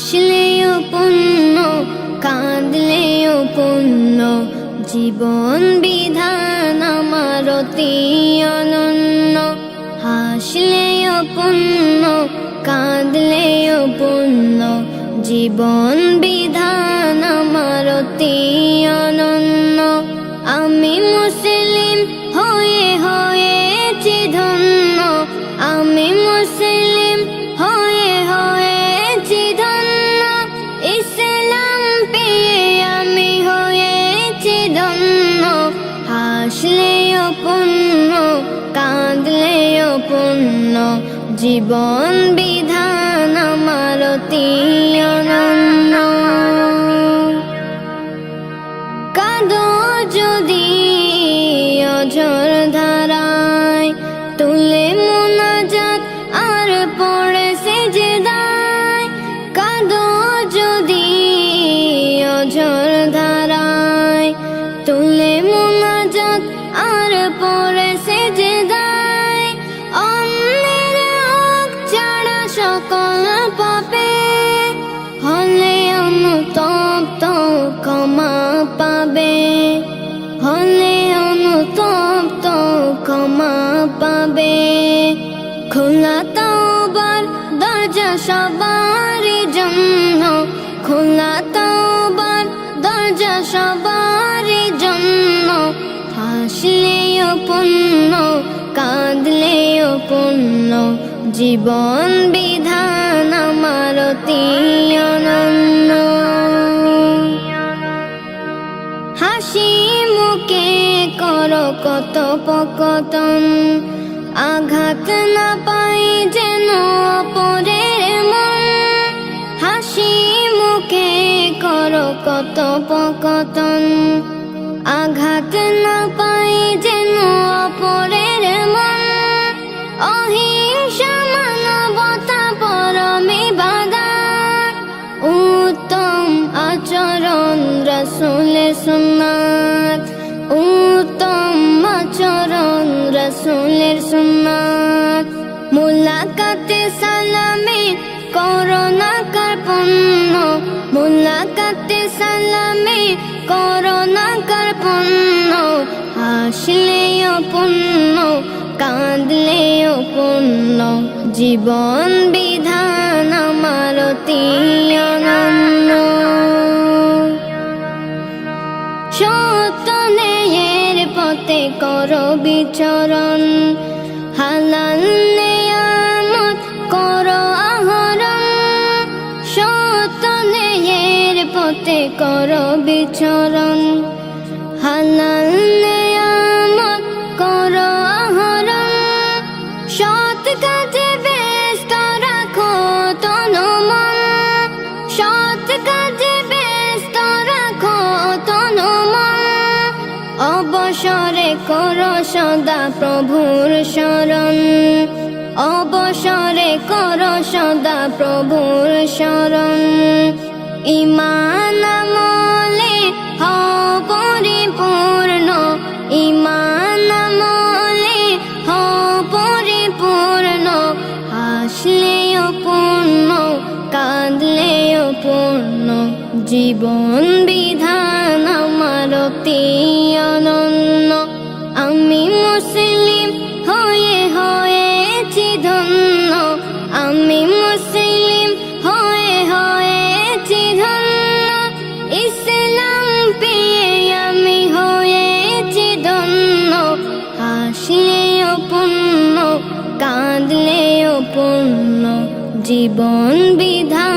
হাসলেও পুণ্য, কাঁদলেও পুণ্য, জীবন বিধান আমার অতি অনন্য। হাসলেও পুণ্য, কাঁদলেও পুণ্য, জীবন বিধান পুণ্য কাঁদলেও পুণ্য জীবন বিধান আমার অনন্য। খোলা তওবার দরজা সবার জন্য। খোলা তওবার দরজা সবার জন্য। হাসলেও পুণ্য কাঁদলেও পুণ্য। জীবন বিধান আমার অনন্য। হাসি মুখে কর কত পকতন আঘাত না পাই যেন অপরের মন। হাসি মুখে করো কত পকতন আঘাত না পাই যেন অপরের মন। অহিংসা মানবতা পরমে বাধা। উত্তম আচরণ রসুলের সুন্নাত। উত্তম আচরণ রসুলের সুন্নাত। মুলাকাতে সালামে করোনা কার্পণ্য। মুলাকাতে সালামে করোনা কার্পণ্য। হাসলেও পুণ্য, কাঁদলেও পুণ্য। জীবন বিধান আমার অতি অনন্য। সত্য ন্যায়ের পথে করো বিচরণ। হালাল নেয়ামত করো আহরণ। সত নেয়ের পথে করো বিচরণ। হালাল করো সদা প্রভুর শরণ। অবসরে করো সদা প্রভুর শরণ। ইমান আমলে হও পরিপূর্ণ। ইমান আমলে হও পরিপূর্ণ। হাসলেও পূর্ণ কাঁদলেও পূর্ণ জীবন বিধান আমার অতি কাঁদলেও পূর্ণ জীবন বিধান।